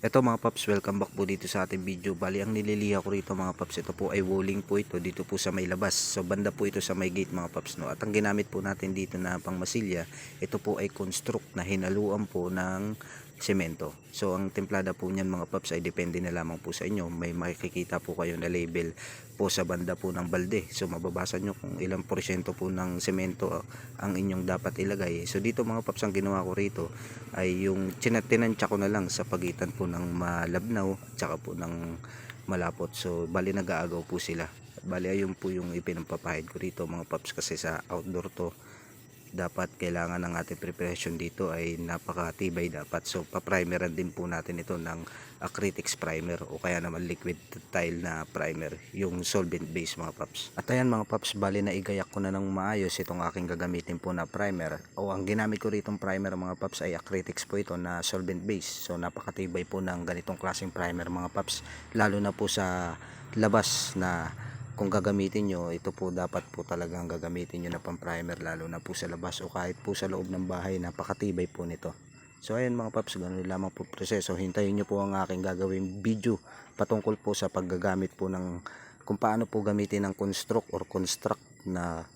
Ito mga paps, welcome back po dito sa ating video. Bali, ang nililiha ko rito mga paps, ito po ay walling po ito dito po sa may labas. So banda po ito sa may gate mga paps. No? At ang ginamit po natin dito na pangmasilya, ito po ay construct na hinaluan po ng semento. So ang templada po niyan mga paps ay depende na lamang po sa inyo. May makikita po kayo na label po sa banda po ng balde. So mababasa nyo kung ilang porsyento po ng semento ah, ang inyong dapat ilagay. So dito mga paps ang ginawa ko rito ay yung tinantya ko na lang sa pagitan po ng malabnaw at saka po ng malapot. So bali nag-aagaw po sila. Bali ayun po yung ipinampapahid ko rito mga paps kasi sa outdoor to dapat kailangan ng ating preparation dito ay napakatibay dapat. So pa-primeran din po natin ito ng acrylics primer o kaya naman liquid tile na primer, yung solvent base mga paps. At ayan mga paps, bali na igayak ko na ng maayos itong aking gagamitin po na primer. O ang ginamit ko rito primer mga paps ay acrylics po ito na solvent base. So napakatibay po ng ganitong klaseng primer mga paps, lalo na po sa labas na kung gagamitin nyo, ito po dapat po talagang gagamitin nyo na pang primer lalo na po sa labas o kahit po sa loob ng bahay, napakatibay po nito. So ayan mga paps, ganun lamang po proseso. Hintayin nyo po ang aking gagawing video patungkol po sa paggagamit po ng kung paano po gamitin ng construct or construct na